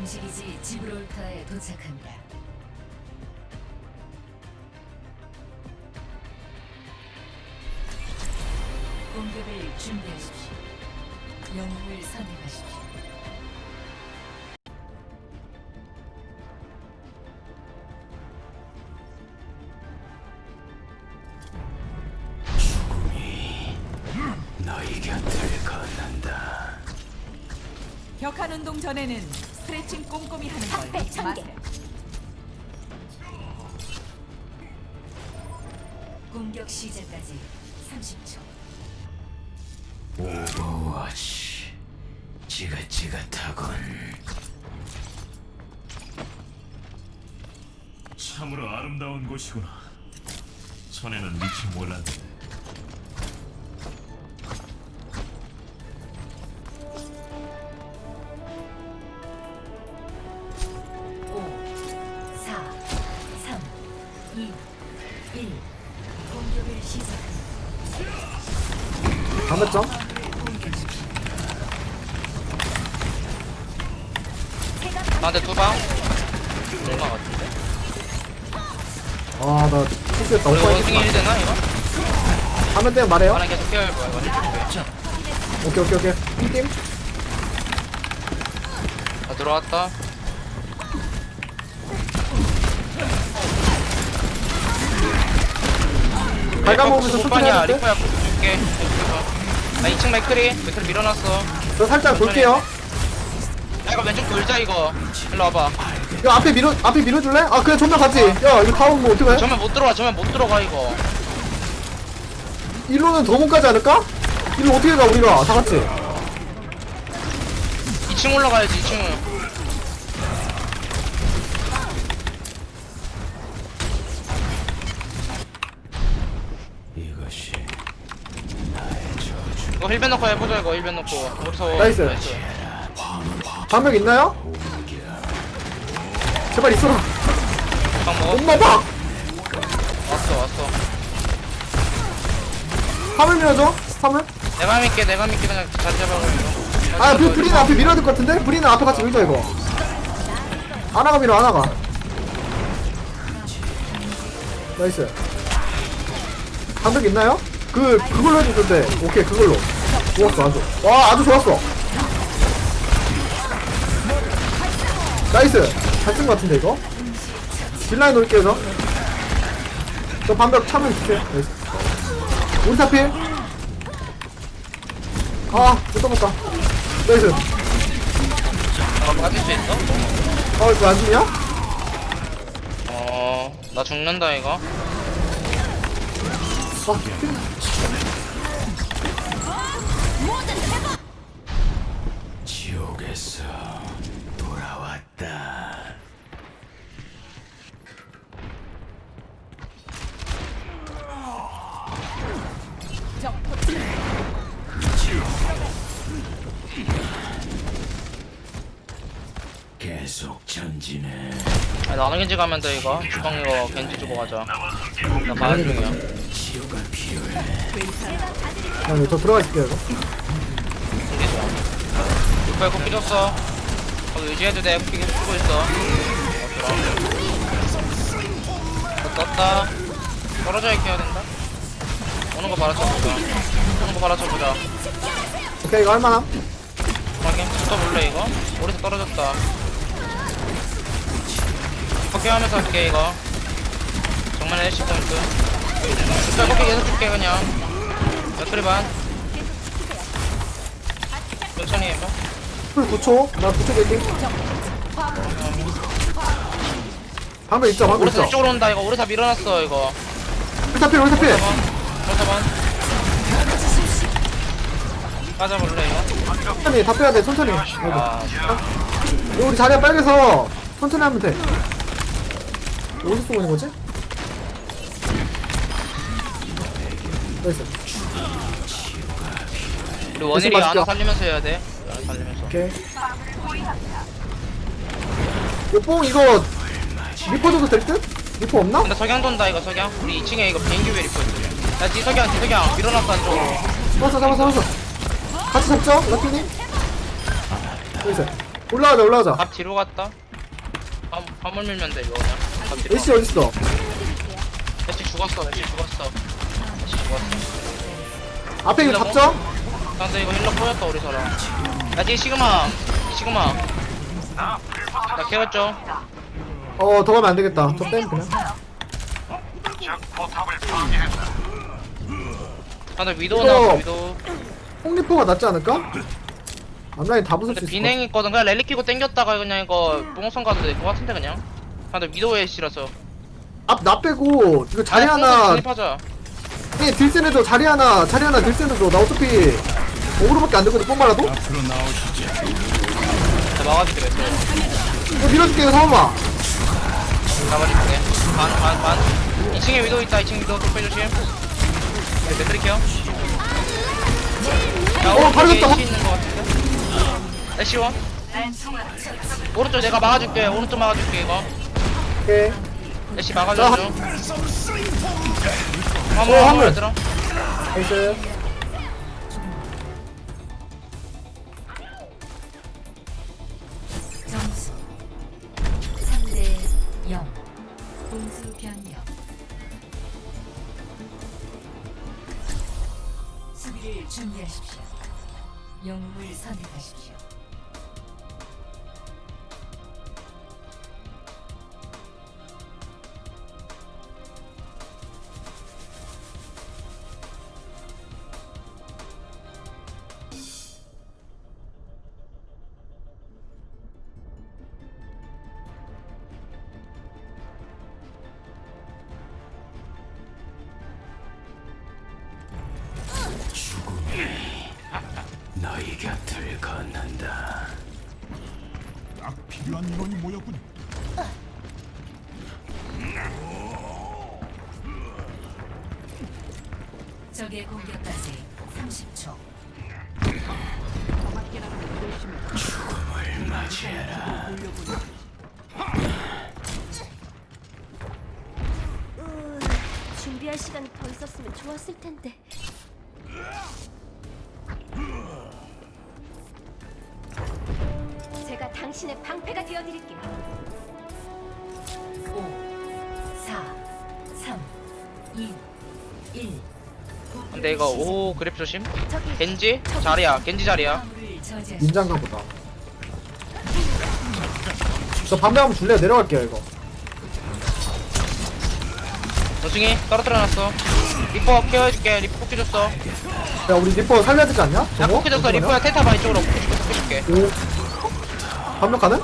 양식이지 지브롤터에 도착합니다. 공격을 준비하십시오. 영웅을 선택하십시오. 너희 곁을 걷는다. 격한 운동 전에는 스트레칭 꼼꼼히 하는 걸 잊지 마세요. 공격 시작까지 30초. 오버워치 지긋지긋하군. 참으로 아름다운 곳이구나. 전에는 미처 몰랐는데. 300점? 나한테 두방? 두방 네. 같은데? 아, 나 실수했다. 오빠 원숭이 1 되나 이거? 하면 돼, 말해요. 나랑 계속 깨울 거야 이거 힐 오케이, 오케이, 오케이. 삐팀? 나 아, 들어왔다 발가먹으면서 리퍼 초반이야 초토해야 리퍼야 그 줄게 네, 나 2층 맥크리. 맥크리 밀어놨어. 저 살짝 볼게요 야 이거 왼쪽 돌자 이거. 일로 와봐. 이거 앞에 밀어 앞에 밀어줄래? 아 그래 존나 같이 야 이거 다운 뭐 어떡해 정면 못 들어가. 정면 못 들어가 이거. 일로는 더 못 가지 않을까? 일로 어떻게 가 우리가 다 같이 2층 올라가야지 2층은. 이것이 이거 힐벤 넣고 해보자 이거 힐벤 넣고. 어디서? 나이스. 반격 있나요? 제발 있어라 방 먹어. 엄마 봐! 왔어 왔어. 화물 밀어줘 화물 내가 믿게 내가 믿게 그냥 잘 이거. 아 그, 브리는 앞에 밀어야 될 것 같은데? 브리는 앞에 같이 밀자 이거 아나가 밀어 아나가 나이스 반격 있나요? 그 그걸로 해줬는데 오케이 그걸로 좋았어 아주. 와 아주 좋았어. 나이스. 잘 쓴 것 같은데 이거? 딜라인 놓을게요 저. 저 반격 차면 주세요 나이스. 우리 사필. 아못 떠먹다. 나이스. 어, 맞을 수 있어? 어 이거 안 죽냐? 어, 나 죽는다 이거. 아, 나는 겐지 가면 돼 이거. 주방 이거 겐지 주고 가자. 나 가는 중이야. 야, 저 들어가 있을게요 이거 겐지 좋아. 이거 이거 필요없어. 거기 유지해도 돼. 피게 쓰고 있어. 어. 어, 떴다. 떨어져 있게 해야 된다. 오는 거 바라쳐보자. 오는 거 바라쳐보자. 오케이 이거 할만함 확인. 붙어볼래 이거? 오래서 떨어졌다. 포켓하면서 할게 이거. 정말 애쉬 포인트. 진짜 포켓 계속 줄게 그냥. 몇그리 반. 천천히 해봐. 풀 9초 나 9초 게이팅 방금 있죠 방금 있죠 이쪽으로 온다 이거. 오래서 밀어놨어 이거. 울타필 울타필 잠깐만. 잠깐만. 빠져볼래 이거? 천천히 다 빼야 돼 천천히 아이고. 아, 이거 우리 자리가 빨개서 천천히 하면 돼 어디서 쏘고 있는 거지? 나이스 우리 원일이? 하나 살리면서 해야 돼. 하나 살리면서. 오케이 요뽕 이거 리퍼 줘도 될 듯? 리퍼 없나? 근데 석양 돈다 이거 석양. 우리 2층에 이거 비행기 왜 있지? 야 뒤석양 뒤석양 밀어놨어 안쪽으로. 잡았어 잡았어 잡았어 같이 잡죠 라틴님 나이스 올라가자 올라가자 밥 뒤로 갔다 화- 화물 밀면 돼 이거 그냥 밥 뒤로 애쉬 어딨어? 애쉬 죽었어 애쉬 죽었어. 애쉬 죽었어. 앞에 이거 잡죠? 근데 이거 힐러 꼬였다 우리 사람. 야 뒤에 시그마. 시그마. 나 깨웠죠? 어 더 가면 안 되겠다. 저 뺀 그냥. 아나 위도우 이거- 나왔어 위도우. 홍리포가 낫지 않을까? 앞라인 다 부술 수 근데 있을 것 비냉 있거든. 그냥 랠리 끼고 땡겼다가 그냥 이거 뽕선 가도 될 것 같은데 그냥 아 근데 위도우 애쉬라서. 같아 앞나 빼고 이거 자리 하나. 진입하자. 예, 딜센에도 자리 하나 자리 하나 딜센에도 나 어차피 오그로밖에 안 되거든 뽕말라도. 앞으로 나오시죠. 나 막아줄게 왼쪽 이거 밀어줄게 이거 사오마 잡아줄게 반반반. 2층에 위도우 있다 2층 위도우 좀 빼조심 네 매트릴게요. 야 어, 바로 오른쪽에 됐다. 애쉬 있는 거 같은데. 애쉬원. 오른쪽 내가 막아줄게. 오른쪽 막아줄게 이거 오케이. 애쉬 막아줘 줘 화물 어, 화물. 화물. 얘들아 나이스 걷는다. 딱 필요한 인원이 모였군요. 적의 공격까지 30초 죽음을 맞이해라. 준비할 시간이 더 있었으면 좋았을 텐데. 당신의 방패가 되어드릴게요. 5 4 3 2 1 근데 이거 오 그랩 조심. 저기 겐지? 자리야 겐지 자리야. 화물을 인장가 보다. 저 반대 한번 줄래요? 내려갈게요 이거. 원숭이 떨어뜨려 놨어. 리퍼 케어해줄게. 리퍼 뽑기 줬어. 야 우리 리퍼 살려야 되지 않냐? 야 저거? 뽑기 줬어. 리퍼야 텐타 봐 이쪽으로 뽑기 줄게 뽑기 줄게. 오 반면 가는?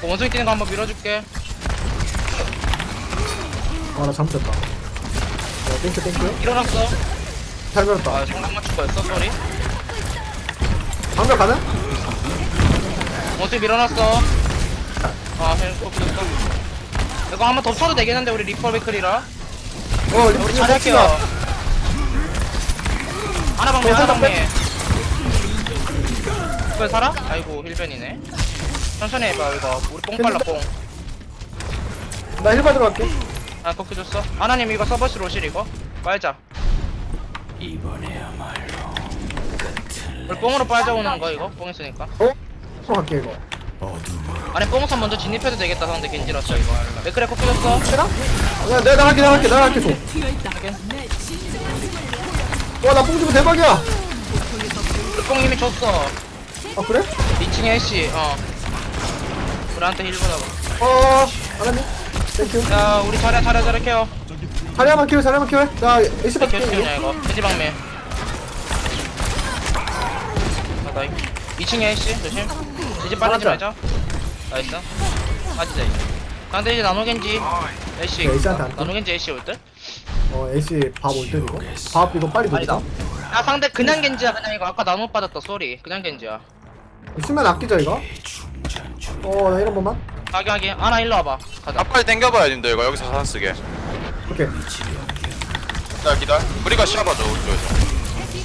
그 원숭이 뛰는 거 한번 밀어줄게. 아 나 잘못했다. 어 땡큐 땡큐. 일어났어. 잘 밀었다. 아 정강 맞출 거였어 쏘리. 반면 가는? 원숭이 밀어놨어. 아 헬, 뽑기 줬어 이거 한번 덮쳐도 되겠는데 우리 리퍼 베클이라. 어 우리 이거 잘할게요. 하나 방매 어, 하나 방매 그걸 살아? 아이고 힐변이네 천천히 해봐 이거 우리 뽕 빨라 뽕나힐 받으러 갈게 아, 커피 줬어. 하나님 이거 서버실 오실 이거 빨자. 이번에야말로 우리 뽕으로 빨자오는 거 이거 뽕 있으니까. 어? 또 갈게 이거 어둠으로 안에 뽕선 먼저 진입해도 되겠다 상대 겐지라서 이거. 맥크레 커피 줬어. 야 내가 나갈게 나갈게 내가 갈게 줘와나 뽕주면 대박이야 우리 뽕 이미 줬어. 아 그래? 2층에 애쉬. 어. 우리한테 힐 받아봐. 어 알았네 땡큐 야 우리 차례 차례 차례 케어. 자리야만 키워 자리야만 키워 나 AC 몇 받게 개 키우냐 이거. 겐지 방매. 아, 나 2층에 애쉬 조심. 이제 맞아. 말자. 나이스. 빠지자 이제. 근데 이제 나노 겐지 애쉬. 오케이, 애쉬한테 안 나노 gen지 애쉬 올 듯? 어 AC 밥올 때 이거 밥 이거 빨리 아니다. 녹이다 아 상대 그냥 겐지야 그냥 이거 아까 나노 빠졌다 쏘리 그냥 겐지야 수면 아끼자 이거. 어나 이런 번만? 하기 하기 하나 일로 와봐. 가자. 앞까지 당겨봐야 된다 이거. 여기서 사선 쓰게. 오케이. 기다려 기다려 우리가 씌워봐줘 우쪽에서.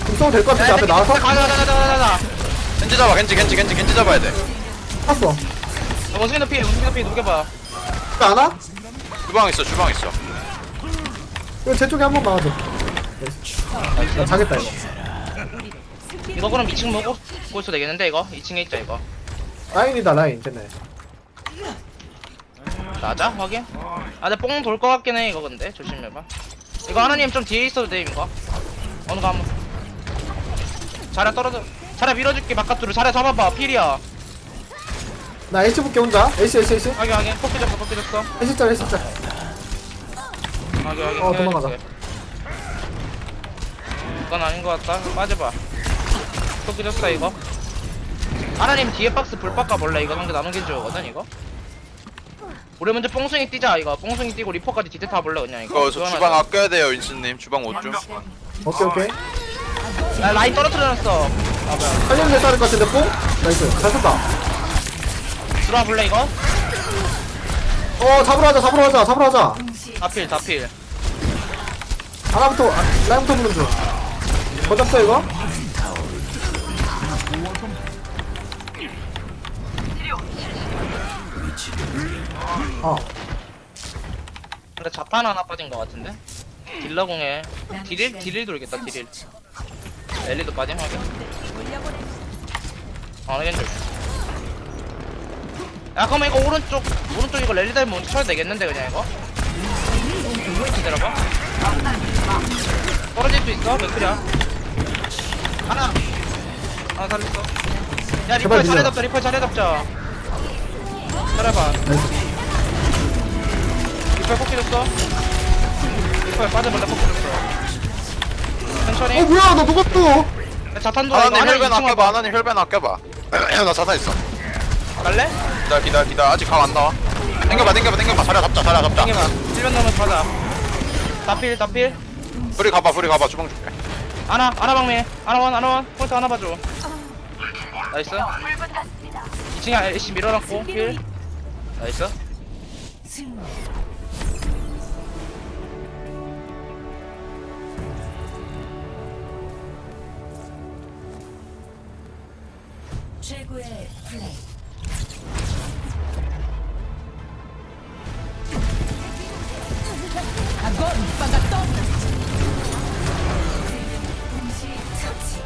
좀 써도 될것 같은데 앞에 나와서? 가자 가자 가자 가자 가자. 겐지 잡아 겐지 겐지 겐지 겐지 잡아야 돼. 탔어. 원숭이 높이 원숭이 높이 녹여봐. 왜안 와? 주방 있어 주방 있어. 이거 제 쪽에 한 번 막아줘. 나 자겠다 이거. 이거 그럼 2층 먹고 잡고 있어도 되겠는데 이거? 2층에 있자 이거? 라인이다 라인 쟤네. 나자 확인? 아 근데 뽕 돌 것 같긴 해 이거 근데. 조심해봐. 이거 하나님 좀 뒤에 있어도 돼 이거? 어느 거 한번. 자라 떨어져. 자라 밀어줄게 바깥으로. 자라 잡아봐 필이야. 나 H 볼게 혼자. H H H. 확인 확인. 뽑기 졌어 뽑기 졌어 H짤 H짤. 확인 확인. 어, 도망가자. 이건 아닌 것 같다. 빠져봐 뽑기 졌어 이거. 하나님 뒤에 박스 불 바꿔 볼래? 이거 상대 나누겐 주거든 이거? 우리 먼저 뽕숭이 뛰자 이거. 뽕숭이 뛰고 리퍼까지 뒤태 타볼래 그냥 이거. 이거 저 주방 아껴야 돼요 인스님. 주방 5중 오케이 오케이. 야 라인 떨어뜨려놨어. 아 뭐야. 살려면 싸울 것 같은데 뽕? 나이스. 잘 썼다. 들어와 볼래 이거? 어 잡으러 하자 잡으러 하자 잡으러 하자. 다필 다필. 하나부터 아, 라인부터 보는 중 거잡어 이거? 어 근데 자판 하나 빠진 것 같은데? 딜러공에 딜일? 딜일 돌겠다 딜일 엘리도 빠짐 하게 아 좀. 야 그러면 이거 오른쪽 오른쪽 이거 랠리 달면 먼저 쳐야 되겠는데 그냥 이거? 기다려봐 떨어질 수 있어? 몇 킬이야? 하나 하나 살렸어 야 리퍼 제발 잘해. 잡자 리퍼 잘해 잡자 잘해봐 나이스 리퍼에 폭 찔렀어? 리퍼에 빠져볼래 폭 찔렀어. 천천히. 어 뭐야 나 녹았어. 자탄도 하나님 하나 혈변 아껴봐. 하나님 혈변 아껴봐. 나 자탄 있어. 갈래? 기다려 기다려 기다려. 아직 각안 나와. 땡겨봐 땡겨봐 땡겨봐. 자리 잡자 자리 잡자. 땡겨봐. 1번 넘어서 가자. 다필 다필. 불이 가봐 불이 가봐. 주방 줄게. 아나 아나 방미 아나 원 아나 원. 포인트 하나 봐줘. 나이스. 2층에 애쉬 밀어놨고 필. 나이스. 승리. 최고의 플레이. 아건 빠가 떠 동시 처치.